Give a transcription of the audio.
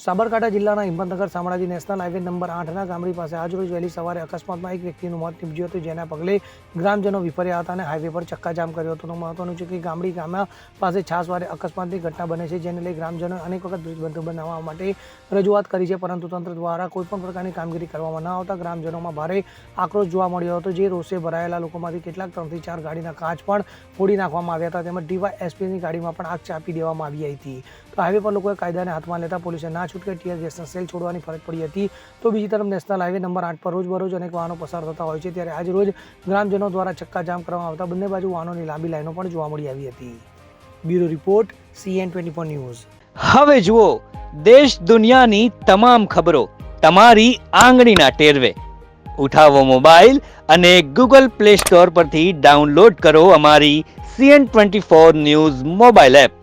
સાબરકાંઠા જિલ્લાના Himmatnagar Shamlaji national highway number આઠના ગામડી પાસે આજરોજ વહેલી સવારે અકસ્માતમાં એક વ્યક્તિનું મોત નીપજ્યું હતું, જેના પગલે ગ્રામજનો વિફર્યા હતા અને હાઈવે પર ચક્કાજામ કર્યો હતો. મહત્વનું છે કે ગામડી ગામના પાસે છાસવારે અકસ્માતની ઘટના બને છે, જેને લઈ ગ્રામજનો અનેક વખત બ્રિજબંધુ બનાવવા માટે રજૂઆત કરી છે, પરંતુ તંત્ર દ્વારા કોઈપણ પ્રકારની કામગીરી કરવામાં ન આવતા ગ્રામજનોમાં ભારે આક્રોશ જોવા મળ્યો હતો, જે રોષે ભરાયેલા લોકોમાંથી કેટલાક ત્રણથી ચાર ગાડીના કાચ પણ ફોડી નાખવામાં આવ્યા હતા. તેમજ ડીવાય એસપીની ગાડીમાં પણ આગ ચાપી દેવામાં આવી હતી. તો હાઈવે પર લોકોએ કાયદાને હાથમાં લેતા પોલીસે ના છૂટકે ટીયર ગેસના સેલ છોડવાની ફરજ પડી હતી. તો બીજી તરફ નેશનલ હાઈવે નંબર આઠ પર રોજબરોજ અનેક વાહનો પસાર થતા હોય છે. ત્યારે આજ રોજ ગ્રામજનો દ્વારા ચક્કાજામ કરવામાં આવતા બંને બાજુ વાહનોની લાંબી લાઈનો પણ જોવા મળી આવી હતી. Bureau report, CN twenty four news. હવે જુઓ, દેશ દુનિયાની તમામ ખબરો તમારી આંગળીના ટેરવે. ઉઠાવો મોબાઈલ અને ગૂગલ પ્લે સ્ટોર પરથી ડાઉનલોડ કરો અમારી CN twenty four news mobile app.